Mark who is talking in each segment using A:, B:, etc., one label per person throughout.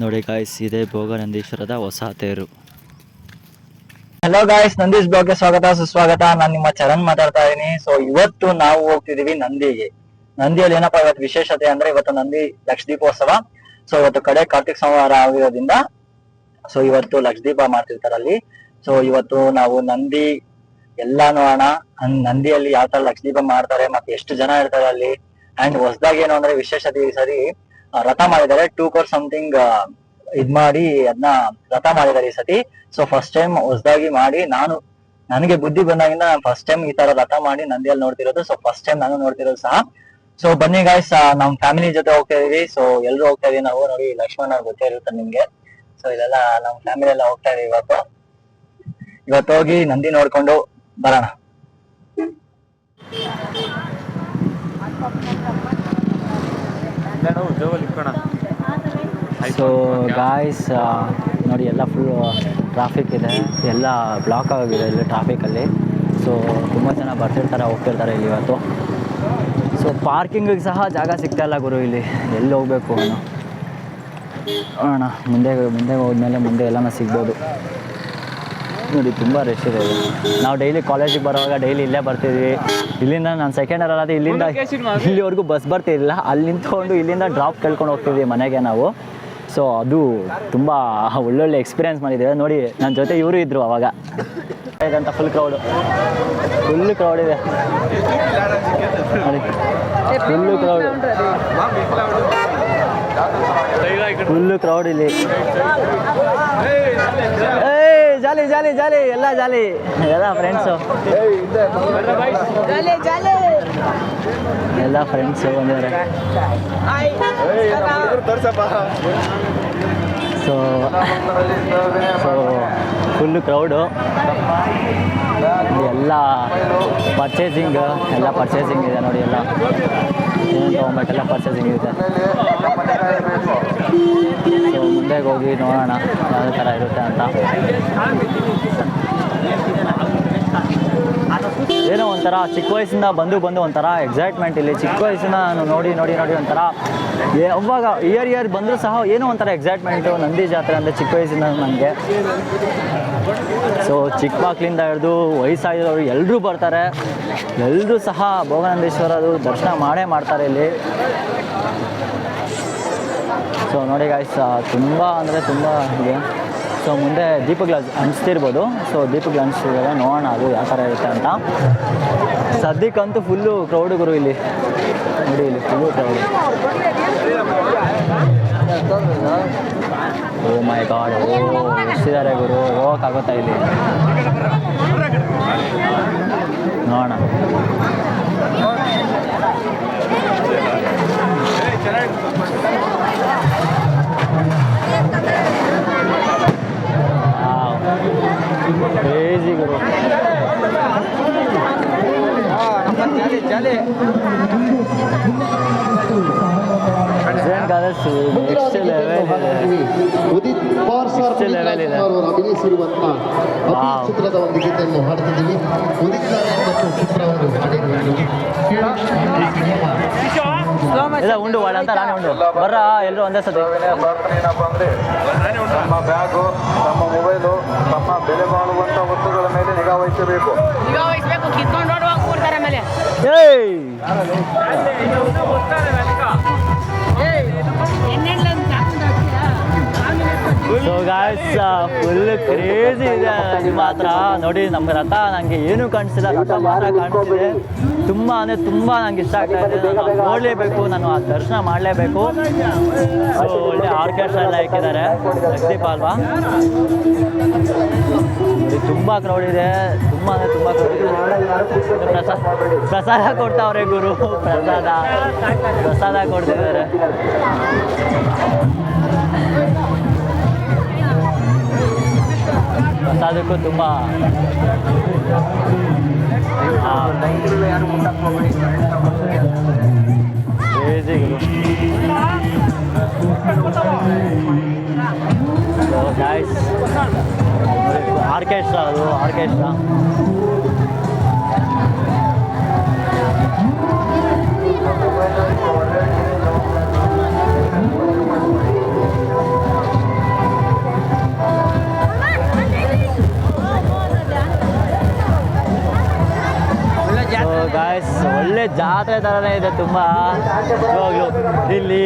A: ನೋಡಿ ಗಾಯ್ಸ್ ಭೋಗ ನಂದೀಶ್ವರದ ಹೊಸ ತೇರು.
B: ಹಲೋ ಗಾಯ್ಸ್ ನಂದೀಶ್ ಬ್ಲಾಗ್ಗೆ ಸ್ವಾಗತ, ಸುಸ್ವಾಗತ. ನಾನು ನಿಮ್ಮ ಚರಣ್ ಮಾತಾಡ್ತಾ ಇದ್ದೀನಿ ಸೊ ಇವತ್ತು ನಾವು ಹೋಗ್ತಿದೀವಿ ನಂದಿಗೆ. ನಂದಿಯಲ್ಲಿ ಏನಪ್ಪಾ ಇವತ್ತು ವಿಶೇಷತೆ ಅಂದ್ರೆ ಇವತ್ತು ನಂದಿ ಲಕ್ಷ ದೀಪೋತ್ಸವ ಸೊ ಇವತ್ತು ಕಡೆ ಕಾರ್ತಿಕ್ ಸೋಮವಾರ ಆಗಿರೋದ್ರಿಂದ ಸೊ ಇವತ್ತು ಲಕ್ಷ ದೀಪ ಮಾಡ್ತಿರ್ತಾರೆ ಅಲ್ಲಿ. ಸೊ ಇವತ್ತು ನಾವು ನಂದಿ ಎಲ್ಲಾ ನೋಡೋಣ ನಂದಿಯಲ್ಲಿ ಯಾವ ತರ ಲಕ್ಷ ದೀಪ ಮಾಡ್ತಾರೆ, ಮತ್ತೆ ಎಷ್ಟು ಜನ ಇರ್ತಾರೆ ಅಲ್ಲಿ ಅಂಡ್ ಹೊಸದಾಗಿ ಏನು ಅಂದ್ರೆ ವಿಶೇಷತೆ ಈ ಸರಿ ರಥ ಮಾಡಿದ್ದಾರೆ. ಟೂ ಕೋರ್ ಸಮಥಿಂಗ್ ಇದ್ ಮಾಡಿ ಅದನ್ನ ರಥ ಮಾಡಿದ್ದಾರೆ ಈ ಸತಿ. ಸೊ ಫಸ್ಟ್ ಟೈಮ್ ಹೊಸದಾಗಿ ಮಾಡಿ ನಾನು, ನನಗೆ ಬುದ್ಧಿ ಬಂದಾಗಿಂದ ಫಸ್ಟ್ ಟೈಮ್ ಈ ತರ ರಥ ಮಾಡಿ ನಂದಿಯಲ್ಲಿ ನೋಡ್ತಿರೋದು. ಸೊ ಫಸ್ಟ್ ಟೈಮ್ ನಾನು ನೋಡ್ತಿರೋದು ಸಹ. ಸೊ ಬನ್ನಿ ಗಾಯ್ಸ್ ನಮ್ ಫ್ಯಾಮಿಲಿ ಜೊತೆ ಹೋಗ್ತಾ ಇದೀವಿ. ಸೊ ಎಲ್ರು ಹೋಗ್ತಾ ಇದೀವಿ ನಾವು. ನೋಡಿ, ಲಕ್ಷ್ಮಣ ಗೊತ್ತೇ ಇರುತ್ತೆ ನಿಮ್ಗೆ. ಸೊ ಇದೆಲ್ಲ ನಮ್ ಫ್ಯಾಮಿಲಿ ಎಲ್ಲ ಹೋಗ್ತಾ ಇದೀವಿ ಇವತ್ತು. ಇವತ್ತು ಹೋಗಿ ನಂದಿ ನೋಡ್ಕೊಂಡು ಬರೋಣ. ಸೊ ಗಾಯ್ಸ್ ನೋಡಿ ಎಲ್ಲ ಫುಲ್ಲು ಟ್ರಾಫಿಕ್ ಇದೆ. ಎಲ್ಲ ಬ್ಲಾಕ್ ಆಗಿದೆ ಇಲ್ಲಿ ಟ್ರಾಫಿಕಲ್ಲಿ ಸೊ ತುಂಬ ಜನ ಬರ್ತಿರ್ತಾರೆ, ಹೋಗ್ತಿರ್ತಾರೆ ಇಲ್ಲಿ ಇವತ್ತು. ಸೊ ಪಾರ್ಕಿಂಗಿಗೆ ಸಹ ಜಾಗ ಸಿಗ್ತಾ ಇಲ್ಲ ಗುರು ಇಲ್ಲಿ. ಎಲ್ಲಿ ಹೋಗಬೇಕು ಅಣ್ಣ ನೋಡೋಣ ಮುಂದೆ ಮುಂದೆ ಹೋದ್ಮೇಲೆ ಮುಂದೆ ಎಲ್ಲನೂ ಸಿಗ್ಬೋದು. ನೋಡಿ ತುಂಬ ರಶ್ ಇದೆ. ನಾವು ಡೈಲಿ ಕಾಲೇಜಿಗೆ ಬರುವಾಗ ಡೈಲಿ ಇಲ್ಲೇ ಬರ್ತಿದ್ವಿ. ಇಲ್ಲಿಂದ ನಾನು ಸೆಕೆಂಡ್ ಇಯರ್ ಅಲ್ಲದೆ ಇಲ್ಲಿಂದ ಇಲ್ಲಿವರೆಗೂ ಬಸ್ ಬರ್ತಿರಲಿಲ್ಲ. ಅಲ್ಲಿ ನಿಂತ್ಕೊಂಡು ಇಲ್ಲಿಂದ ಡ್ರಾಪ್ ಕೇಳ್ಕೊಂಡು ಹೋಗ್ತಿದ್ವಿ ಮನೆಗೆ ನಾವು. ಸೊ ಅದು ತುಂಬ ಒಳ್ಳೊಳ್ಳೆ ಎಕ್ಸ್ಪೀರಿಯನ್ಸ್ ಮಾಡಿದ್ದೇವೆ. ನೋಡಿ ನನ್ನ ಜೊತೆ ಇವರು ಇದ್ದರು ಅವಾಗ. ಇದಂತ ಫುಲ್ ಕ್ರೌಡು ಫುಲ್ ಕ್ರೌಡ್ ಇದೆ. Full full crowd full crowd ಇಲ್ಲಿ. ಏಯ್ ಜಾಲಿ ಜಾಲಿ ಜಾಲಿ ಎಲ್ಲ ಜಾಲಿ. ಎಲ್ಲ ಫ್ರೆಂಡ್ಸು ಎಲ್ಲ ಫ್ರೆಂಡ್ಸು ಬಂದಿದ್ದಾರೆ. ಸೊ ಸೊ ಫುಲ್ಲು ಕ್ರೌಡು ಎಲ್ಲ ಪರ್ಚೇಸಿಂಗ್ ಎಲ್ಲ ಪರ್ಚೇಸಿಂಗ್ ಇದೆ ನೋಡಿ ಎಲ್ಲ. ಏನು ತೊಗೊಂಬೇಕೆಲ್ಲ ಪರ್ಚೇಸಿಂಗ್ ಇದೆ ಸೊ ಹೋಗಿ ನೋಡೋಣ ಯಾವ ಥರ ಇರುತ್ತೆ ಅಂತ. ಏನೋ ಒಂಥರ ಚಿಕ್ಕ ವಯಸ್ಸಿಂದ ಬಂದು ಬಂದು ಒಂಥರ ಎಕ್ಸೈಟ್ಮೆಂಟ್ ಇಲ್ಲಿ. ಚಿಕ್ಕ ವಯಸ್ಸಿನ ನಾನು ನೋಡಿ ನೋಡಿ ನೋಡಿ ಒಂಥರ ಅವಾಗ ಇಯರ್ ಇಯರ್ ಬಂದರೂ ಸಹ ಏನೋ ಒಂಥರ ಎಕ್ಸೈಟ್ಮೆಂಟು ನಂದಿ ಜಾತ್ರೆ ಅಂದರೆ ಚಿಕ್ಕ ವಯಸ್ಸಿಂದ ನನಗೆ. ಸೊ ಚಿಕ್ಕ ಮಕ್ಕಳಿಂದ ಹಿಡಿದು ವಯಸ್ಸಾಗಿರೋರು ಎಲ್ಲರೂ ಬರ್ತಾರೆ. ಎಲ್ಲರೂ ಸಹ ಭೋಗನಂದೇಶ್ವರದು ದರ್ಶನ ಮಾಡೇ ಮಾಡ್ತಾರೆ ಇಲ್ಲಿ. ಸೊ ನೋಡಿ ಗಾಯ್ಸ್ ತುಂಬ ಅಂದರೆ ತುಂಬ ಇದೆ. ಸೊ ಮುಂದೆ ದೀಪಗಳು ಹಂಚ್ತಿರ್ಬೋದು. ಸೊ ದೀಪಗಳು ಹಂಚ್ತಿದ್ದಾರೆ ನೋಡೋಣ ಅದು ಯಾವ ಥರ ಇರುತ್ತೆ ಅಂತ. ಸದ್ಯಕ್ಕಂತೂ ಫುಲ್ಲು ಕ್ರೌಡ್ ಗುರು ಇಲ್ಲಿ. ನೋಡಿ ಇಲ್ಲಿ full crowd oh my god oh ಎಷ್ಟಿದ್ದಾರೆ ಗುರು ಹೋಗೋಕ್ಕಾಗುತ್ತಾ ಇಲ್ಲಿ? ನೋಡೋಣ. ಕ್ರೇಜಿ ಗುರು. ಜೇನ್ ಇದೆ.
C: ಉದಿತ್
A: level ಇದೆ.
C: ಅವರು ಅಭಿನಯಿಸಿರುವಂತ
A: Wow.
C: ಅತಿ ಚಿತ್ರದ ಒಂದು ಗೀತೆಯನ್ನು ಹಾಡುತ್ತಿದ್ದೀವಿ. ಉದಿತ್ ನಾರಾಯಣ್ ಮತ್ತು ಚಿತ್ರ ಅವರು ಹಾಡಿರುವುದು
A: ಇಲ್ಲ ಉಂಡು ಒಳ್ಳೆ ಅಂತ ನಾನೇ ಉಂಡು. ಬರ್ರ ಎಲ್ಲರೂ ಒಂದೇ ಸತಿ.
D: ಏನಪ್ಪ ಅಂದ್ರೆ ನಮ್ಮ ಬ್ಯಾಗು ನಮ್ಮ ಮೊಬೈಲು ನಮ್ಮ ಬೆಲೆ ಬಾಳುವಂತ ವಸ್ತುಗಳ ಮೇಲೆ ನಿಗಾ ವಹಿಸಬೇಕು.
E: ನಿಗಾ ವಹಿಸಬೇಕು ಕಿತ್ಕೊಂಡು ಓಡುವಾಗ ಕೂಡ್ತಾರೆ ಮೇಲೆ.
A: ಏಯ್
E: ಎಣ್ಣೆಲ್ಲ
A: ಸೊ ಗಾಯ್ಸ್ ಫುಲ್ ಕ್ರೇಜಿ ಇದೆ. ನಿಮ್ಮ ಮಾತ್ರ ನೋಡಿ ನಮ್ಮ ರಥ ನನಗೆ ಏನೂ ಕಾಣಿಸಿಲ್ಲ. ರಥ ಮಾತ್ರ ಕಾಣಿಸ್ತಿದೆ ತುಂಬ ಅಂದರೆ ತುಂಬ ನಂಗೆ ಇಷ್ಟ ಆಗ್ತಾ ಇದೆ. ನಾನು ನೋಡಲೇಬೇಕು ನಾನು ಆ ದರ್ಶನ ಮಾಡಲೇಬೇಕು. ಸೊ ಒಳ್ಳೆ ಆರ್ಕೆಸ್ಟ್ರಾ ಎಲ್ಲ ಇಕ್ಕಿದ್ದಾರೆ. ಲಕ್ಷದೀಪ ಅಲ್ವಾ? ತುಂಬಾ ತುಂಬ ಕ್ರೌಡ್ ಇದೆ. ತುಂಬ ಅಂದರೆ ತುಂಬ ಕ್ರೌಡ್ ಇದೆ. ಪ್ರಸಾದ ಪ್ರಸಾದ ಕೊಡ್ತಾವ್ರೆ ಗುರು. ಪ್ರಸಾದ. ಪ್ರಸಾದ ಕೊಡ್ತಿದ್ದಾರೆ. ಪ್ರಸಾದಕ್ಕೂ ತುಂಬ ಆರ್ಕೆಸ್ಟ್ರಾ ಅದು ಆರ್ಕೆಸ್ಟ್ರಾ.
B: ಒಳ್ಳೆ ಜಾತ್ರೆ ಥರನೇ ಇದೆ ತುಂಬಾ. ಇವಾಗಲೂ ಇಲ್ಲಿ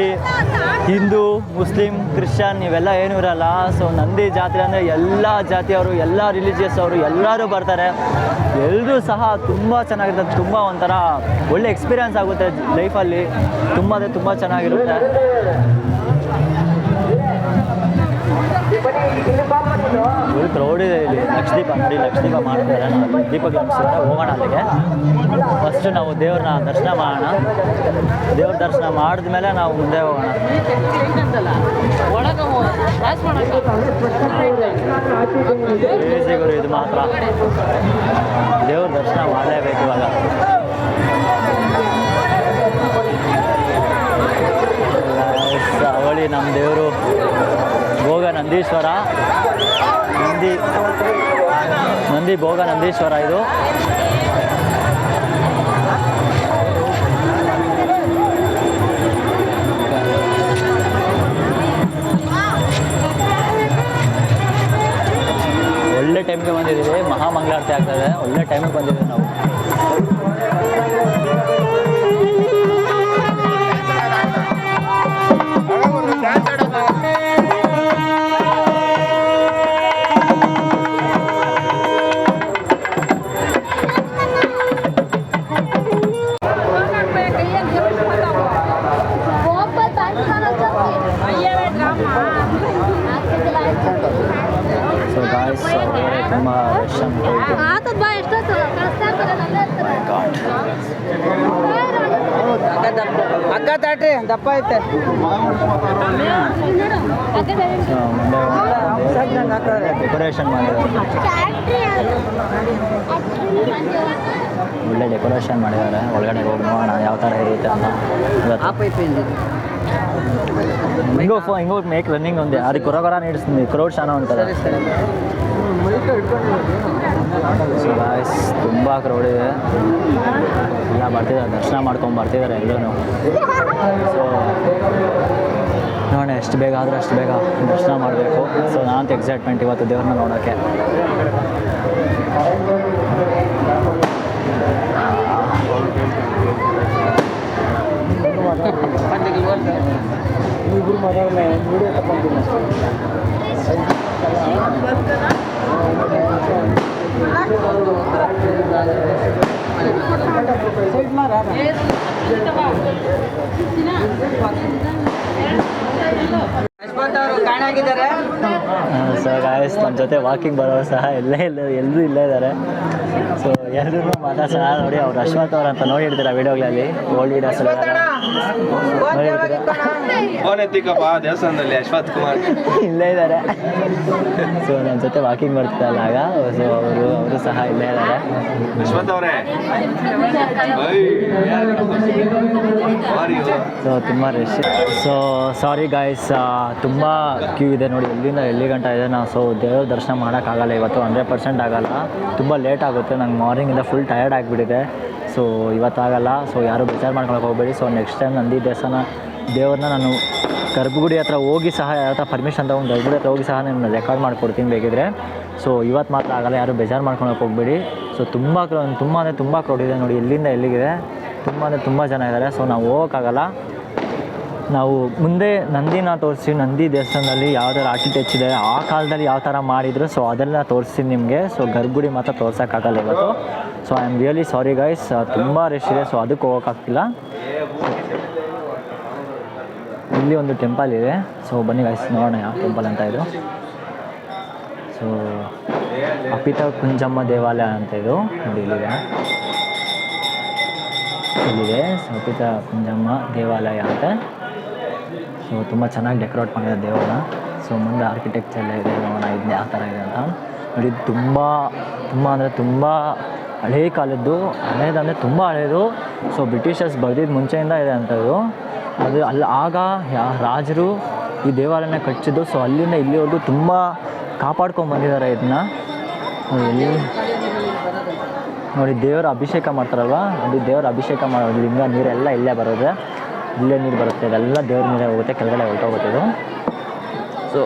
B: ಹಿಂದೂ, ಮುಸ್ಲಿಂ, ಕ್ರಿಶ್ಚಿಯನ್ ಇವೆಲ್ಲ ಏನು ಇರಲ್ಲ. ಸೊ ನಂದಿ ಜಾತ್ರೆ ಅಂದರೆ ಎಲ್ಲ ಜಾತಿಯವರು, ಎಲ್ಲ ರಿಲಿಜಿಯಸ್ ಅವರು ಎಲ್ಲರೂ ಬರ್ತಾರೆ. ಎಲ್ಲರೂ ಸಹ ತುಂಬ ಚೆನ್ನಾಗಿರ್ತದೆ ತುಂಬ ಒಂಥರ ಒಳ್ಳೆ ಎಕ್ಸ್ಪೀರಿಯನ್ಸ್ ಆಗುತ್ತೆ ಲೈಫಲ್ಲಿ ತುಂಬ ಅಂದರೆ ತುಂಬ ಚೆನ್ನಾಗಿರುತ್ತೆ. ಫುಲ್ ಕ್ರೌಡ್ ಇದೆ ಇಲ್ಲಿ. ಲಕ್ಷದೀಪ ನೋಡಿ, ಲಕ್ಷದೀಪ ಮಾಡ್ತಾರೆ ದೀಪಕ್ಕೆ ಲಕ್ಷಿಸಿದ್ರೆ ಹೋಗೋಣ ಅಲ್ಲಿಗೆ. ಫಸ್ಟ್ ನಾವು ದೇವ್ರನ್ನ ದರ್ಶನ ಮಾಡೋಣ. ದೇವ್ರ ದರ್ಶನ ಮಾಡಿದ್ಮೇಲೆ ನಾವು ಮುಂದೆ ಹೋಗೋಣ. ಗುರು, ಇದು ಮಾತ್ರ. ದೇವ್ರ ದರ್ಶನ ಮಾಡಲೇಬೇಕು ಇವಾಗ. ಅವಳಿ ನಮ್ಮ ದೇವರು. ಭೋಗ ನಂದೀಶ್ವರ. ನಂದಿ ನಂದಿ ಭೋಗ ನಂದೀಶ್ವರ ಇದು.
F: ಹಗ್ಗ ತಾಟ್ರಿ ದಪ್ಪ ಐತೆ.
B: ಡೆಕೋರೇಷನ್ ಮಾಡಿದ್ದಾರೆ. ಒಳ್ಳೆ ಡೆಕೋರೇಷನ್ ಮಾಡಿದ್ದಾರೆ. ಒಳಗಡೆ ಹೋಗಿ ನೋಡೋಣ ಯಾವ ಥರ ಇರುತ್ತೆ ಅಂತ. ಹಿಂಗೋ ಹಿಂಗೋ ಮೇಕ್ ರನ್ನಿಂಗ್ ಒಂದೇ. ಅದು ಕೊರಗೊರ ನೀಡಿಸ್ತೀನಿ. ಕ್ರೌಡ್ ಶಾನ ಅಂತಾರೆ. ತುಂಬ ಕ್ರೌಡ್ ಇದೆ. ಎಲ್ಲ ಬರ್ತಿದ್ದಾರೆ. ದರ್ಶನ ಮಾಡ್ಕೊಂಡು ಬರ್ತಿದ್ದಾರೆ ಎಲ್ಲರೂ ಸೊ ನೋಡೋಣ ಎಷ್ಟು ಬೇಗ ಆದರೂ ಅಷ್ಟು ಬೇಗ ದರ್ಶನ ಮಾಡಬೇಕು. ಸೊ ನಾನಂತೂ ಎಕ್ಸೈಟ್ಮೆಂಟ್ ಇವತ್ತು ದೇವ್ರನ್ನ ನೋಡೋಕ್ಕೆ. ಸೊ ಗಾಯಸ್ ನಮ್ಮ ಜೊತೆ ವಾಕಿಂಗ್ ಬರೋರು ಸಹ ಎಲ್ಲೇ ಇಲ್ಲ ಎಲ್ಲರೂ ಇಲ್ಲೇ ಇದ್ದಾರೆ. ಸೊ ಎಲ್ಲರೂ ಮಾತಾಡ್ಸೋಣ ನೋಡಿ ಅವ್ರು ಅಶ್ವಥ್ ಅವ್ರ ಅಂತ ನೋಡಿರ್ತೀರ ವಿಡಿಯೋಗಳಲ್ಲಿ ಓಲ್ಡ್ ವಿಡಿಯೋಸ್
G: ಎತ್ತಿಕಪ್ಪ ದೇವಸ್ಥಾನದಲ್ಲಿ ಅಶ್ವಥ್ ಕುಮಾರ್.
B: ಇಲ್ಲೇ ಇದ್ದಾರೆ. ಸೊ ನನ್ನ ಜೊತೆ ವಾಕಿಂಗ್ ಬರ್ತಿದ್ದಲ್ಲ ಆಗ ಸೊ ಅವರು ಅವರು ಸಹ ಇಲ್ಲೇ ಇದ್ದಾರೆ.
G: ಅಶ್ವಥ್ ಅವರೇ.
B: ಸೊ ತುಂಬ ರಶ್ ಸೊ ಸಾರಿ ಗಾಯ್ಸ್ ತುಂಬ ಕ್ಯೂ ಇದೆ ನೋಡಿ. ಎಲ್ಲಿಂದ ಎಲ್ಲಿ ಗಂಟ ಇದೆ? ನಾವು ಸೊ ದೇವ್ರ ದರ್ಶನ ಮಾಡೋಕ್ಕಾಗಲ್ಲ ಇವತ್ತು. ಹಂಡ್ರೆಡ್ ಪರ್ಸೆಂಟ್ ಆಗಲ್ಲ. ತುಂಬ ಲೇಟ್ ಆಗುತ್ತೆ. ನಂಗೆ ಮಾರ್ನಿಂಗಿಂದ ಫುಲ್ ಟಯರ್ಡ್ ಆಗಿಬಿಟ್ಟಿದೆ. ಸೊ ಇವತ್ತಾಗಲ್ಲ. ಸೊ ಯಾರು ಬೇಜಾರು ಮಾಡ್ಕೊಳಕ್ಕೆ ಹೋಗಬೇಡಿ. ಸೊ ನೆಕ್ಸ್ಟ್ ಟೈಮ್ ನಂದಿ ದೇವಸ್ಥಾನ ದೇವ್ರನ್ನ ನಾನು ಗರ್ಭಗುಡಿ ಹತ್ರ ಹೋಗಿ ಸಹ ಯಾರ ಹತ್ರ ಪರ್ಮಿಷನ್ ಒಂದು ಗರ್ಭಗುಡಿ ಹತ್ರ ಹೋಗಿ ಸಹ ನಾನು ರೆಕಾರ್ಡ್ ಮಾಡ್ಕೊಡ್ತೀನಿ ಬೇಕಿದ್ರೆ. ಸೊ ಇವತ್ತು ಮಾತ್ರ ಆಗಲ್ಲ. ಯಾರು ಬೇಜಾರು ಮಾಡ್ಕೊಳಕ್ಕೆ ಹೋಗಬೇಡಿ. ಸೊ ತುಂಬ ತುಂಬ ಅಂದರೆ ತುಂಬ ಕ್ರೌಡ್ ಇದೆ ನೋಡಿ. ಎಲ್ಲಿಂದ ಎಲ್ಲಿಗಿದೆ? ತುಂಬ ಅಂದರೆ ತುಂಬ ಜನ ಇದ್ದಾರೆ ಸೊ ನಾವು ಹೋಗೋಕ್ಕಾಗಲ್ಲ. ನಾವು ಮುಂದೆ ನಂದಿನ ತೋರಿಸ್ತೀವಿ. ನಂದಿ ದೇವಸ್ಥಾನದಲ್ಲಿ ಯಾವ ಥರ ಆರ್ಕಿಟೆಕ್ಚರ್ ಇದೆ. ಆ ಕಾಲದಲ್ಲಿ ಯಾವ ಥರ ಮಾಡಿದ್ರು ಸೊ ಅದೆಲ್ಲ ತೋರಿಸ್ತೀನಿ ನಿಮಗೆ. ಸೊ ಗರ್ಭಗುಡಿ ಮಾತ್ರ ತೋರ್ಸೋಕ್ಕಾಗಲ್ಲ ಇವತ್ತು. So I am really sorry guys ತುಂಬ ರಶ್ ಇದೆ. ಸೊ ಅದಕ್ಕೆ ಹೋಗೋಕ್ಕಾಗ್ತಿಲ್ಲ. ಇಲ್ಲಿ ಒಂದು ಟೆಂಪಲ್ ಇದೆ. ಸೊ ಬನ್ನಿ ಗೈಸ್ ನೋಡೋಣ ಯಾವ ಟೆಂಪಲ್ ಅಂತ ಇದು. ಸೊ ಅಪಿತ ಕುಂಜಮ್ಮ ದೇವಾಲಯ ಅಂತ ಇದು. ಇಲ್ಲಿದೆ. ಇಲ್ಲಿದೆ. ಸೊ ಅಪಿತ ಕುಂಜಮ್ಮ ದೇವಾಲಯ ಅಂತ. ಸೊ ತುಂಬ ಚೆನ್ನಾಗಿ ಡೆಕೋರೇಟ್ ಮಾಡಿದ್ದಾರೆ ದೇವರನ್ನ. ಸೊ ಮುಂದೆ ಆರ್ಕಿಟೆಕ್ಚರ್ ಇದೆ, ನೋಡೋಣ ಇದನ್ನ ಯಾವ ಥರ ಇದೆ ಅಂತ. ನೋಡಿ, ತುಂಬ ತುಂಬ ಅಂದರೆ ತುಂಬ ಹಳೇ ಕಾಲದ್ದು ಹಳೇದಂದರೆ ತುಂಬ ಹಳೇದು. ಸೊ ಬ್ರಿಟಿಷರ್ಸ್ ಬರ್ದಿದ್ದು ಮುಂಚೆಯಿಂದ ಇದೆ ಅಂಥದ್ದು ಅದು ಅಲ್ಲಿ, ಆಗ ಯಾ, ರಾಜರು ಈ ದೇವಾಲಯನ ಕಟ್ಟಿಸಿದ್ದು ಸೊ ಅಲ್ಲಿಂದ ಇಲ್ಲಿವರೆಗೂ ತುಂಬ ಕಾಪಾಡ್ಕೊಂಡು ಬಂದಿದ್ದಾರೆ ಇದನ್ನ ಎಲ್ಲಿ ನೋಡಿ, ದೇವರ ಅಭಿಷೇಕ ಮಾಡ್ತಾರಲ್ವ? ಅದು ದೇವರ ಅಭಿಷೇಕ ಮಾಡೋದು ಲಿಂಗ ನೀರೆಲ್ಲ ಇಲ್ಲೇ ಬರೋದು. ಇಲ್ಲೇ ನೀರು ಬರುತ್ತೆ, ಇದೆಲ್ಲ ದೇವ್ರ ನೀರೇ ಹೋಗುತ್ತೆ, ಕೆಳಗಡೆ ಹೊರಟೋಗುತ್ತೆ ಇದು. ಸೊ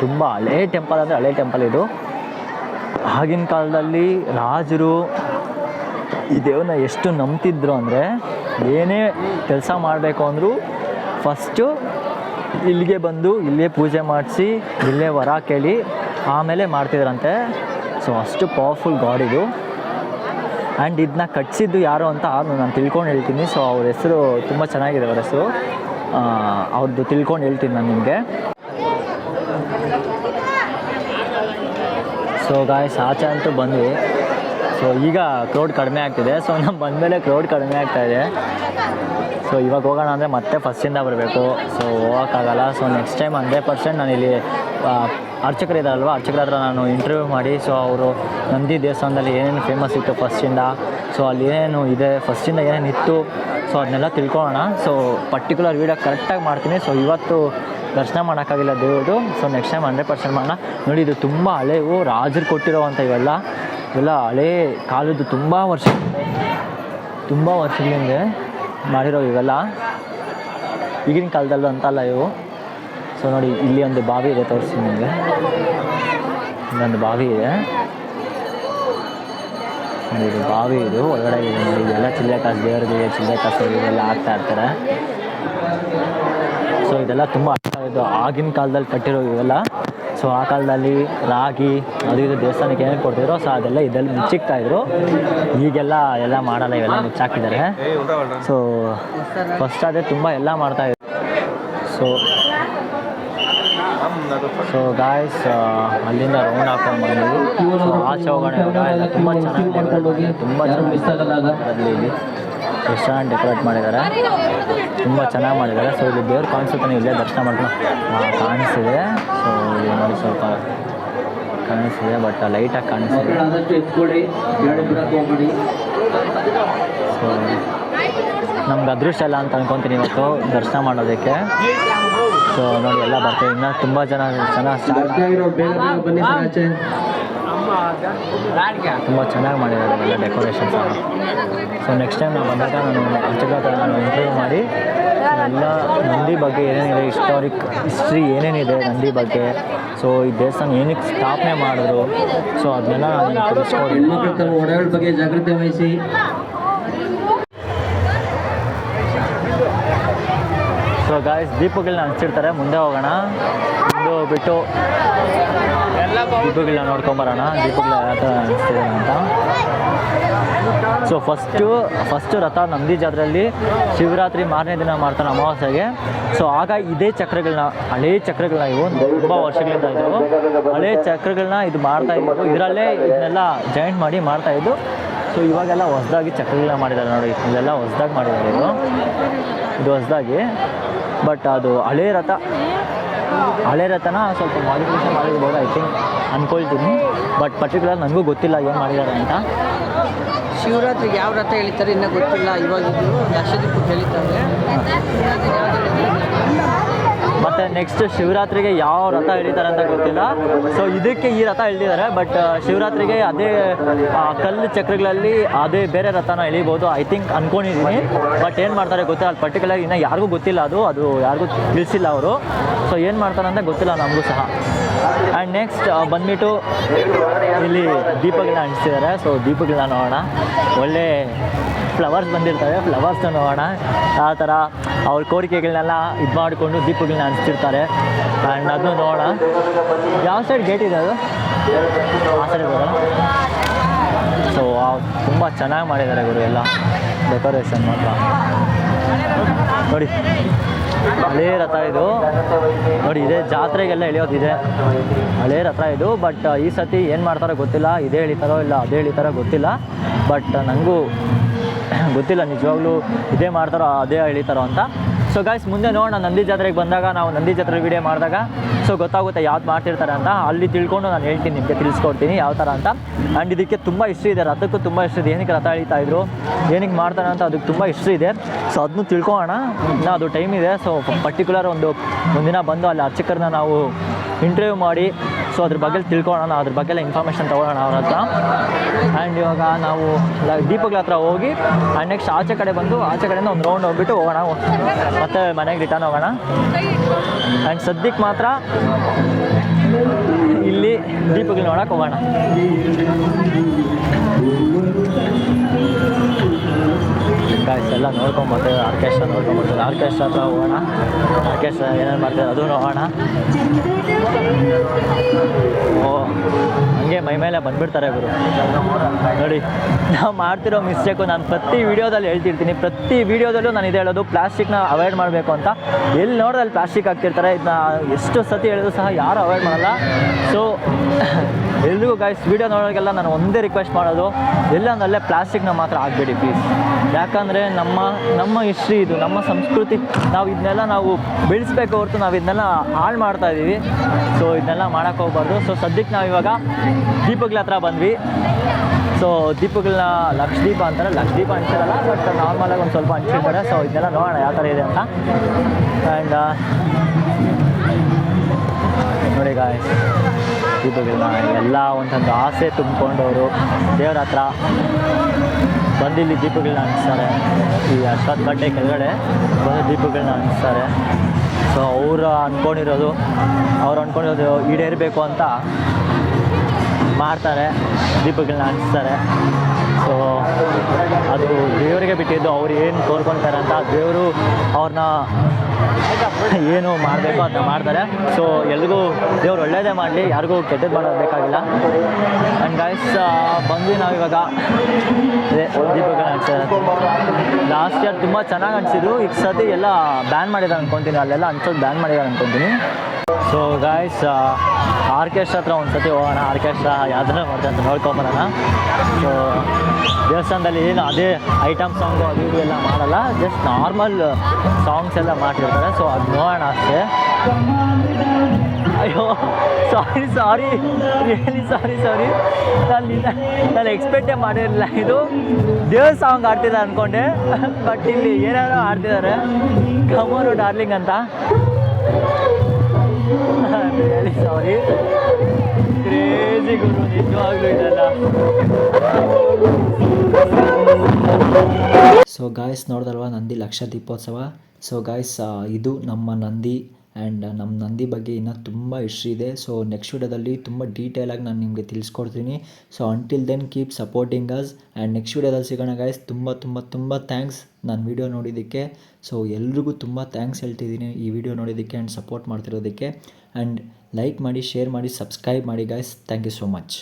B: ತುಂಬ ಹಳೆ ಟೆಂಪಲ್ ಅಂದರೆ ಹಳೆ ಟೆಂಪಲ್ ಇದು. ಆಗಿನ ಕಾಲದಲ್ಲಿ ರಾಜರು ಈ ದೇವ್ರನ್ನ ಎಷ್ಟು ನಂಬ್ತಿದ್ರು ಅಂದರೆ ಏನೇ ಕೆಲಸ ಮಾಡಬೇಕು ಅಂದರೂ ಫಸ್ಟು ಇಲ್ಲಿಗೆ ಬಂದು ಇಲ್ಲೇ ಪೂಜೆ ಮಾಡಿಸಿ, ಇಲ್ಲೇ ವರ ಕೇಳಿ, ಆಮೇಲೆ ಮಾಡ್ತಿದ್ರಂತೆ. ಸೊ ಅಷ್ಟು ಪವರ್ಫುಲ್ ಗಾಡ್ ಇದು. ಆ್ಯಂಡ್ ಇದನ್ನ ಕಟ್ಸಿದ್ದು ಯಾರು ಅಂತ ನಾನು ತಿಳ್ಕೊಂಡು ಹೇಳ್ತೀನಿ. ಸೊ ಅವ್ರ ಹೆಸರು ತುಂಬ ಚೆನ್ನಾಗಿದೆ ಅವ್ರ ಹೆಸರು. ಅವ್ರದ್ದು ತಿಳ್ಕೊಂಡು ಹೇಳ್ತೀನಿ ನಾನು ನಿಮಗೆ. ಸೊ ಗಾಯ್ಸ್ ಆಚೆ ಅಂತೂ ಬಂದ್ವಿ. ಸೊ ಈಗ ಕ್ರೌಡ್ ಕಡಿಮೆ ಆಗ್ತಿದೆ. ಸೊ ನಮ್ಮ ಬಂದಮೇಲೆ ಕ್ರೌಡ್ ಕಡಿಮೆ ಆಗ್ತಾ ಇದೆ. ಸೊ ಇವಾಗ ಹೋಗೋಣ ಅಂದರೆ ಮತ್ತೆ ಫಸ್ಟಿಂದ ಬರಬೇಕು. ಸೊ ಹೋಗೋಕ್ಕಾಗಲ್ಲ. So next time hundred percent ನಾನು ಆ, ಅರ್ಚಕರು ನಾನು ಇಂಟರ್ವ್ಯೂ ಮಾಡಿ ಸೊ ಅವರು ನಂದಿ ದೇವಸ್ಥಾನದಲ್ಲಿ ಏನೇನು ಫೇಮಸ್ ಇತ್ತು ಫಸ್ಟಿಂದ ಸೊ ಅಲ್ಲಿ ಏನೇನು ಇದೆ ಫಸ್ಟಿಂದ ಏನೇನು ಇತ್ತು ಸೊ ಅದನ್ನೆಲ್ಲ ತಿಳ್ಕೊಳ್ಳೋಣ. ಸೊ ಪರ್ಟಿಕ್ಯುಲರ್ ವೀಡಿಯೋ ಕರೆಕ್ಟಾಗಿ ಮಾಡ್ತೀನಿ. ಸೊ ಇವತ್ತು ದರ್ಶನ ಮಾಡೋಕ್ಕಾಗಿಲ್ಲ ದೇವ್ರದು. So next time hundred percent ಮಾಡೋಣ. ನೋಡಿ ಇದು ತುಂಬ ಹಳೆವು ರಾಜರು ಕೊಟ್ಟಿರೋವಂಥ ಇವೆಲ್ಲ. ಇವೆಲ್ಲ ಹಳೇ ಕಾಲದ್ದು ತುಂಬ ವರ್ಷ ತುಂಬ ವರ್ಷಗಳಿಂದ ಮಾಡಿರೋ ಇವೆಲ್ಲ. ಈಗಿನ ಕಾಲದಲ್ಲೂ ಅಂತಲ್ಲ ಇವು. ಸೊ ನೋಡಿ, ಇಲ್ಲಿ ಒಂದು ಬಾವಿ ಇದೆ, ತೋರಿಸ್ತೀನಿ ನಿಮಗೆ. ಇಲ್ಲೊಂದು ಬಾವಿ ಇದೆ. ಇದು ಬಾವಿ ಇದು. ಒಳಗಡೆ ಇದೆ, ನೋಡಿ, ಇದೆಲ್ಲ ಚಿಲ್ಲೆ ಕಾಸು ದೇವರಿಗೆ ಚಿಲ್ಲೆ ಕಾಸು ಇದೆಲ್ಲ ಹಾಕ್ತಾ ಇರ್ತಾರೆ. ಸೊ ಇದೆಲ್ಲ ತುಂಬ ಇದು ಆಗಿನ ಕಾಲದಲ್ಲಿ ಕಟ್ಟಿರೋ ಇವೆಲ್ಲ. ಸೊ ಆ ಕಾಲದಲ್ಲಿ ರಾಗಿ, ಅದು ಇದು ದೇವಸ್ಥಾನಕ್ಕೆ ಏನೇನು ಕೊಡ್ತಿದ್ರು ಸೊ ಅದೆಲ್ಲ ಇದೆಲ್ಲ ಮುಚ್ಚಿಕ್ತಾ ಇದ್ರು. ಈಗೆಲ್ಲ ಎಲ್ಲ ಮಾಡಲ್ಲ, ಇವೆಲ್ಲ ಮುಚ್ಚಾಕಿದ್ದಾರೆ. ಸೊ ಫಸ್ಟ್ ಅದೇ ತುಂಬ ಎಲ್ಲ ಮಾಡ್ತಾ ಇದ್ರು. ಸೊ ಸೊ ಗಾಯ್ಸ್ ಅಲ್ಲಿಂದ ರೌಂಡ್ ಹಾಕೊಂಡು ಬಂದಿದ್ವಿ ಸೊ ಆ ಚೌಗಣೆ ಎಲ್ಲ ತುಂಬ ಚೆನ್ನಾಗಿ ತುಂಬ ಚೆನ್ನಾಗಿ ಇಲ್ಲಿ. ಎಷ್ಟು ಡೆಕೋರೇಟ್ ಮಾಡಿದ್ದಾರೆ. ತುಂಬ ಚೆನ್ನಾಗಿ ಮಾಡಿದ್ದಾರೆ. ಸೊ ಇಲ್ಲಿ ದೇವ್ರು ಕಾಣಿಸುತ್ತೆ. ನೀವು ಇಲ್ಲೇ ದರ್ಶನ ಮಾಡ್ಕೊಂಡು ಕಾಣಿಸ್ತಿದೆ ಸೊ ಇಲ್ಲಿ ನೋಡಿ ಸ್ವಲ್ಪ ಕಾಣಿಸ್ತಿದೆ ಬಟ್ ಲೈಟಾಗಿ ಕಾಣಿಸ್ತಿದೆ ಸೊ ನಮ್ಗೆ ಅದೃಷ್ಟ ಇಲ್ಲ ಅಂತ ಅನ್ಕೊತೀನಿ ಇವತ್ತು ದರ್ಶನ ಮಾಡೋದಕ್ಕೆ. ಸೊ ನೋಡಿ ಎಲ್ಲ ಬರ್ತಾರೆ ಇನ್ನೂ ತುಂಬ ಜನ ಚೆನ್ನಾಗಿ ತುಂಬ ಚೆನ್ನಾಗಿ ಮಾಡಿದ್ದಾರೆ ಎಲ್ಲ ಡೆಕೋರೇಷನ್ಸ್ ಸೊ ನೆಕ್ಸ್ಟ್ ಟೈಮ್ ನಾವು ಬಂದಾಗ ನಾನು ಹತ್ರ ನಾನು ಇಂಟರ್ವ್ಯೂ ಮಾಡಿ ಎಲ್ಲ ನಂದಿ ಬಗ್ಗೆ ಏನೇನಿದೆ ಹಿಸ್ಟಾರಿಕ್ ಹಿಸ್ಟ್ರಿ ಏನೇನಿದೆ ನಂದಿ ಬಗ್ಗೆ. ಸೊ ಈ ದೇವಸ್ಥಾನ ಏನಕ್ಕೆ ಸ್ಥಾಪನೆ ಮಾಡಿದ್ರು. ಸೊ ಅದನ್ನೆಲ್ಲ ನಾನು
F: ಬಗ್ಗೆ ಜಾಗೃತಿ ವಹಿಸಿ.
B: ಸೊ ಗಾಯ್ಸ್ ದೀಪಗಳನ್ನ ಹಂಚಿರ್ತಾರೆ ಮುಂದೆ ಹೋಗೋಣ. ಮುಂದೆ ಹೋಗ್ಬಿಟ್ಟು ದೀಪಗಳನ್ನ ನೋಡ್ಕೊಂಬರೋಣ. ದೀಪಗಳ ರಥ ಅನಿಸ್ತಿದೆ ಅಂತ. ಸೊ ಫಸ್ಟು ಫಸ್ಟು ರಥ ನಂದಿ ಜಾತ್ರೆಯಲ್ಲಿ ಶಿವರಾತ್ರಿ ಮಾರನೇ ದಿನ ಮಾಡ್ತಾನೆ ಅಮಾವಾಸ್ಯೆಗೆ. ಸೊ ಆಗ ಇದೇ ಚಕ್ರಗಳನ್ನ ಹಳೆ ಚಕ್ರಗಳನ್ನ ಇವು. ತುಂಬ ವರ್ಷಗಳಿಂದ ಇದ್ದವು ಹಳೆ ಚಕ್ರಗಳನ್ನ ಇದು ಮಾಡ್ತಾ ಇದ್ದು ಇದರಲ್ಲೇ ಇದನ್ನೆಲ್ಲ ಜಾಯಿಂಟ್ ಮಾಡಿ ಮಾಡ್ತಾ ಇದ್ದು. ಸೊ ಇವಾಗೆಲ್ಲ ಹೊಸದಾಗಿ ಚಕ್ರಗಳನ್ನ ಮಾಡಿದ್ದಾರೆ ನೋಡಿ. ಇದೆಲ್ಲ ಹೊಸದಾಗಿ ಮಾಡಿದ್ದಾರೆ ಇದು ಇದು ಹೊಸದಾಗಿ. ಬಟ್ ಅದು ಹಳೆ ರಥ. ಹಳೆ ರಥನ ಸ್ವಲ್ಪ ಮಾಡಿಫಿಕೇಶನ್ ಮಾಡಿರ್ಬೋದು ಐ ಥಿಂಕ್ ಅನ್ಕೊಳ್ತೀನಿ. ಬಟ್ ಪರ್ಟಿಕ್ಯುಲರ್ ನನಗೂ ಗೊತ್ತಿಲ್ಲ ಏನು ಮಾಡಿದ್ದಾರೆ ಅಂತ.
F: ಶಿವರಾತ್ರಿಗೆ ಯಾವ ರಥ ಹೇಳ್ತಾರೆ ಇನ್ನೂ ಗೊತ್ತಿಲ್ಲ. ಇವಾಗ ಇದು ಲಕ್ಷದೀಪಕ್ಕೆ ಎಳಿತಾರೆ.
B: ಮತ್ತು ನೆಕ್ಸ್ಟ್ ಶಿವರಾತ್ರಿಗೆ ಯಾವ ರಥ ಎಳಿತಾರೆ ಅಂತ ಗೊತ್ತಿಲ್ಲ. ಸೊ ಇದಕ್ಕೆ ಈ ರಥ ಎಳ್ದಿದ್ದಾರೆ ಬಟ್ ಶಿವರಾತ್ರಿಗೆ ಅದೇ ಕಲ್ಲು ಚಕ್ರಗಳಲ್ಲಿ ಅದೇ ಬೇರೆ ರಥನ ಎಳಿಬೋದು ಐ ಥಿಂಕ್ ಅನ್ಕೊಂಡಿದ್ದೀನಿ ಬಟ್ ಏನು ಮಾಡ್ತಾರೆ ಗೊತ್ತಿಲ್ಲ ಅಲ್ಲಿ ಪರ್ಟಿಕ್ಯುಲರ್ ಇನ್ನೂ ಯಾರಿಗೂ ಗೊತ್ತಿಲ್ಲ ಅದು ಅದು ಯಾರಿಗೂ ತಿಳಿಸಿಲ್ಲ ಅವರು. ಸೊ ಏನು ಮಾಡ್ತಾರೆ ಅಂತ ಗೊತ್ತಿಲ್ಲ ನಮಗೂ ಸಹ. ಆ್ಯಂಡ್ ನೆಕ್ಸ್ಟ್ ಬಂದ್ಬಿಟ್ಟು ಇಲ್ಲಿ ದೀಪಗಳನ್ನ ಅಂಟಿಸಿದ್ದಾರೆ. ಸೊ ದೀಪಗಳನ್ನ ನೋಡೋಣ. ಒಳ್ಳೆ ಫ್ಲವರ್ಸ್ ಬಂದಿರ್ತವೆ. ಫ್ಲವರ್ಸ್ನ ನೋಡೋಣ. ಆ ಥರ ಅವ್ರ ಕೋರಿಕೆಗಳನ್ನೆಲ್ಲ ಇದು ಮಾಡಿಕೊಂಡು ದೀಪಗಳನ್ನ ಹಂಚ್ತಿರ್ತಾರೆ. ಆ್ಯಂಡ್ ಅದನ್ನು ನೋಡೋಣ. ಯಾವ ಸೈಡ್ ಗೇಟ್ ಇದೆ ಅದು? ಆ ಸೈಡ್ ಬರೋಣ ಸೊ ತುಂಬ ಚೆನ್ನಾಗಿ ಮಾಡಿದ್ದಾರೆ ಗುರು ಎಲ್ಲ. ಡೆಕೋರೇಷನ್ ಮಾತ್ರ. ನೋಡಿ. ಹಳೇ ರಥ ಇದು. ನೋಡಿ, ಇದೇ ಜಾತ್ರೆಗೆಲ್ಲ ಎಳೆಯೋದಿದೆ. ಹಳೇ ರಥ ಇದು ಬಟ್ ಈ ಸತಿ ಏನು ಮಾಡ್ತಾರೋ ಗೊತ್ತಿಲ್ಲ. ಇದೇ ಎಳಿತಾರೋ ಇಲ್ಲ, ಅದೇ ಎಳಿತಾರೋ ಗೊತ್ತಿಲ್ಲ. ಬಟ್ ನನಗೂ ಗೊತ್ತಿಲ್ಲ, ನಿಜವಾಗ್ಲೂ ಇದೇ ಮಾಡ್ತಾರೋ ಅದೇ ಎಳಿತಾರೋ ಅಂತ. ಸೊ ಗಾಯ್ಸ್ ಮುಂದೆ ನೋಡೋಣ. ನಂದಿ ಜಾತ್ರೆಗೆ ಬಂದಾಗ ನಾವು ನಂದಿ ಜಾತ್ರೆ ವಿಡಿಯೋ ಮಾಡಿದಾಗ. ಸೊ ಗೊತ್ತಾಗುತ್ತೆ ಯಾವ್ದು ಮಾಡ್ತಿರ್ತಾರೆ ಅಂತ. ಅಲ್ಲಿ ತಿಳ್ಕೊಂಡು ನಾನು ಹೇಳ್ತೀನಿ, ನಿಮಗೆ ತಿಳಿಸ್ಕೊಡ್ತೀನಿ ಯಾವ ಥರ ಅಂತ. ಆ್ಯಂಡ್ ಇದಕ್ಕೆ ತುಂಬ ಇಷ್ಟ ಇದೆ, ರಥಕ್ಕೂ ತುಂಬ ಇಷ್ಟ ಇದೆ. ಏನಕ್ಕೆ ರಥ ಎಳಿತಾ ಇದ್ರು, ಏನಕ್ಕೆ ಮಾಡ್ತಾರೆ ಅಂತ ಅದಕ್ಕೆ ತುಂಬ ಇಷ್ಟ ಇದೆ. ಸೊ ಅದನ್ನು ತಿಳ್ಕೊಳ್ಳೋಣ. ಅದು ಟೈಮ್ ಇದೆ. ಸೊ ಪರ್ಟಿಕ್ಯುಲರ್ ಒಂದು, ಒಂದಿನ ಬಂದು ಅಲ್ಲಿ ಅರ್ಚಕರನ್ನ ನಾವು ಇಂಟರ್ವ್ಯೂ ಮಾಡಿ ಸೊ ಅದ್ರ ಬಗ್ಗೆ ತಿಳ್ಕೊಳ್ಳೋಣ, ಅದ್ರ ಬಗ್ಗೆ ಎಲ್ಲ ಇನ್ಫಾರ್ಮೇಷನ್ ತೊಗೊಳ್ಳೋಣ ಅವ್ರ ಹತ್ರ. ಆ್ಯಂಡ್ ಇವಾಗ ನಾವು ದೀಪಗಳ ಹತ್ರ ಹೋಗಿ ಆ್ಯಂಡ್ ನೆಕ್ಸ್ಟ್ ಆಚೆ ಕಡೆ ಬಂದು, ಆಚೆ ಕಡೆಯಿಂದ ಒಂದು ರೌಂಡ್ ಹೋಗ್ಬಿಟ್ಟು ಹೋಗೋಣ. ಮತ್ತೆ ಮನೆಗೆ ರಿಟರ್ನ್ ಹೋಗೋಣ. ಆ್ಯಂಡ್ ಸದ್ಯಕ್ಕೆ ಮಾತ್ರ ಇಲ್ಲಿ ದೀಪಗಳು ನೋಡಕ್ಕೆ ಹೋಗೋಣ. ಗಾಯ್ಸ್ ಎಲ್ಲ ನೋಡ್ಕೊಂಬರ್ತೇವೆ ಆರ್ಕೆಸ್ಟ್ರಾ ನೋಡ್ಕೊಂಬರ್ತೇವೆ ಆರ್ಕೆಸ್ಟ್ರಾ ಹತ್ರ ಹೋಗೋಣ. ಆರ್ಕೆಸ್ಟ್ರಾ ಏನೇನು ಮಾಡ್ತೇವೆ ಅದು ನೋಡೋಣ. ಓ. ಹಂಗೆ ಮೈ ಮೇಲೆ ಬಂದ್ಬಿಡ್ತಾರೆ ಗುರು. ನೋಡಿ, ನಾವು ಮಾಡ್ತಿರೋ ಮಿಸ್ಟೇಕು ನಾನು ಪ್ರತಿ ವೀಡಿಯೋದಲ್ಲಿ ಹೇಳ್ತಿರ್ತೀನಿ. ಪ್ರತಿ ವೀಡಿಯೋದಲ್ಲೂ ನಾನು ಇದು ಹೇಳೋದು ಪ್ಲಾಸ್ಟಿಕ್ನ ಅವಾಯ್ಡ್ ಮಾಡಬೇಕು ಅಂತ. ಎಲ್ಲಿ ನೋಡಿದಲ್ಲಿ ಪ್ಲಾಸ್ಟಿಕ್ ಹಾಕ್ತಿರ್ತಾರೆ ಇದನ್ನ ಎಷ್ಟು ಸತಿ ಹೇಳಿದ್ರು ಸಹ ಯಾರು ಅವಾಯ್ಡ್ ಮಾಡಲ್ಲ. ಸೊ ಎಲ್ರಿಗೂ ಗಾಯ್ಸ್ ವೀಡಿಯೋ ನೋಡೋರಿಗೆಲ್ಲ ನಾನು ಒಂದೇ ರಿಕ್ವೆಸ್ಟ್ ಮಾಡೋದು ಎಲ್ಲಂದಲ್ಲೇ ಪ್ಲಾಸ್ಟಿಕ್ನ ಮಾತ್ರ ಆಗಬೇಡಿ ಪ್ಲೀಸ್ ಯಾಕಂದರೆ ನಮ್ಮ ನಮ್ಮ ಹಿಸ್ಟ್ರಿ ಇದು, ನಮ್ಮ ಸಂಸ್ಕೃತಿ. ನಾವು ಇದನ್ನೆಲ್ಲ ನಾವು ಬೆಳೆಸ್ಬೇಕು ಹೊರತು ನಾವು ಇದನ್ನೆಲ್ಲ ಹಾಳು ಮಾಡ್ತಾ ಇದ್ದೀವಿ ಸೊ ಇದನ್ನೆಲ್ಲ ಮಾಡೋಕ್ಕೆ ಹೋಗ್ಬಾರ್ದು. ಸೊ ಸದ್ಯಕ್ಕೆ ನಾವು ಇವಾಗ ದೀಪಗಳ ಹತ್ರ ಬಂದ್ವಿ. ಸೊ ದೀಪಗಳನ್ನ ಲಕ್ಷದೀಪ ಅಂತಾರೆ. ಲಕ್ಷ ದೀಪ ಅಂತಿರಲ್ಲ ಬಟ್ ನಾರ್ಮಲಾಗಿ ಒಂದು ಸ್ವಲ್ಪ ಹಂಚಿರ್ತಾರೆ ಸೊ ಇದನ್ನೆಲ್ಲ ನೋಡೋಣ ಯಾವ ಥರ ಇದೆ ಅಂತ. ಆ್ಯಂಡ್ ನೋಡಿ ಗಾಯ ದೀಪಗಳನ್ನ ಎಲ್ಲ ಒಂದೊಂದು ಆಸೆ ತುಂಬಿಕೊಂಡವರು ದೇವ್ರ ಹತ್ರ ಬಂದಿಲ್ಲಿ ದೀಪಗಳನ್ನ ಅನಿಸ್ತಾರೆ ಈ ಅಶ್ವತ್ಥ ಗಂಟೆ ಕೆಳಗಡೆ ಬಂದು ದೀಪಗಳನ್ನ ಅನಿಸ್ತಾರೆ ಸೊ ಅವರು ಅಂದ್ಕೊಂಡಿರೋದು ಅವ್ರು ಅಂದ್ಕೊಂಡಿರೋದು ಈಡೇರಬೇಕು ಅಂತ ಮಾಡ್ತಾರೆ ದೀಪಗಳನ್ನ ಹಂಚ್ತಾರೆ. ಸೊ ಅದು ದೇವರಿಗೆ ಬಿಟ್ಟಿದ್ದು ಅವ್ರು ಏನು ತೋರ್ಕೊಳ್ತಾರೆ ಅಂತ ದೇವರು ಅವ್ರನ್ನ ಏನು ಮಾಡಬೇಕು ಅದನ್ನ ಮಾಡ್ತಾರೆ. ಸೊ ಎಲ್ರಿಗೂ ದೇವ್ರು ಒಳ್ಳೇದೇ ಮಾಡಲಿ, ಯಾರಿಗೂ ಕೆಟ್ಟದ್ದು ಮಾಡೋದು ಬೇಕಾಗಿಲ್ಲ. ಆ್ಯಂಡ್ ಗೈಸ್ ಬಂದ್ವಿ ನಾವು ಇವಾಗ ಹಂಚ್ತಾರೆ. ಲಾಸ್ಟ್ ಇಯರ್ ತುಂಬ ಚೆನ್ನಾಗಿ ಅನಿಸಿದ್ರು ಈಗ ಸತಿ ಎಲ್ಲ ಬ್ಯಾನ್ ಮಾಡಿದ್ದಾರೆ ಅನ್ಕೊತೀನಿ. ಅಲ್ಲೆಲ್ಲ ಅನ್ಸೋದು ಬ್ಯಾನ್ ಮಾಡಿದ್ದಾರೆ ಅನ್ಕೊತೀನಿ. ಸೊ ಗಾಯ್ಸ್ ಆರ್ಕೆಸ್ಟ್ರಾ ಹತ್ರ ಒಂದು ಸತಿ ಹೋಗೋಣ, ಆರ್ಕೆಸ್ಟ್ರಾ ಯಾವ್ದನ್ನ ಮಾಡ್ತಾರೆ ಅಂತ ನೋಡ್ಕೊಂಬರೋಣ ಸೊ ದೇವಸ್ಥಾನದಲ್ಲಿ ಏನು ಅದೇ ಐಟಮ್ ಸಾಂಗು ಅದು ಇದು ಎಲ್ಲ ಮಾಡಲ್ಲ ಜಸ್ಟ್ ನಾರ್ಮಲ್ ಸಾಂಗ್ಸ್ ಎಲ್ಲ ಮಾಡ್ತಿರ್ತಾರೆ. ಸೊ ಅದು ನೋಡೋಣ ಅಷ್ಟೇ. ಅಯ್ಯೋ ಸಾರಿ ಸಾರಿ ರಿಯಲಿ ಸಾರಿ ಸಾರಿ ನಾನು ನಾನು ಎಕ್ಸ್ಪೆಕ್ಟೇ ಮಾಡಿರಲಿಲ್ಲ ಇದು. ದೇವ್ ಸಾಂಗ್ ಆಡ್ತಿದ್ದಾರೆ ಅಂದ್ಕೊಂಡೆ ಬಟ್ ಇಲ್ಲಿ ಏನಾದ್ರು ಆಡ್ತಿದ್ದಾರೆ ಕಮೋರು ಡಾರ್ಲಿಂಗ್ ಅಂತ. ಸಾರಿ ಕ್ರೇಜಿ ಗುರು ನಿಜವಾಗ್ಲೂ ಇದೆಲ್ಲ.
H: ಸೊ ಗಾಯ್ಸ್ ನೋಡ್ದಲ್ವಾ ನಂದಿ ಲಕ್ಷ ದೀಪೋತ್ಸವ? ಸೊ ಗಾಯ್ಸ್ ಇದು ನಮ್ಮ ನಂದಿ ಆ್ಯಂಡ್ ನಮ್ಮ ನಂದಿ ಬಗ್ಗೆ ಇನ್ನೂ ತುಂಬ ಹಿಸ್ಟ್ರಿ ಇದೆ. ಸೊ ನೆಕ್ಸ್ಟ್ ವಿಡಿಯೋದಲ್ಲಿ ತುಂಬ ಡೀಟೇಲಾಗಿ ನಾನು ನಿಮಗೆ ತಿಳಿಸ್ಕೊಡ್ತೀನಿ. So until then keep supporting us and next ವಿಡಿಯೋದಲ್ಲಿ ಸಿಗೋಣ ಗಾಯ್ಸ್ ತುಂಬ ತುಂಬ ತುಂಬ ಥ್ಯಾಂಕ್ಸ್ ನಾನು ವಿಡಿಯೋ ನೋಡಿದ್ದಕ್ಕೆ. ಸೊ ಎಲ್ರಿಗೂ ತುಂಬ ಥ್ಯಾಂಕ್ಸ್ ಹೇಳ್ತಿದ್ದೀನಿ ಈ ವಿಡಿಯೋ ನೋಡಿದ್ದಕ್ಕೆ ಆ್ಯಂಡ್ ಸಪೋರ್ಟ್ ಮಾಡ್ತಿರೋದಕ್ಕೆ. ಆ್ಯಂಡ್ ಲೈಕ್ ಮಾಡಿ ಶೇರ್ ಮಾಡಿ ಸಬ್ಸ್ಕ್ರೈಬ್ ಮಾಡಿ guys thank you so much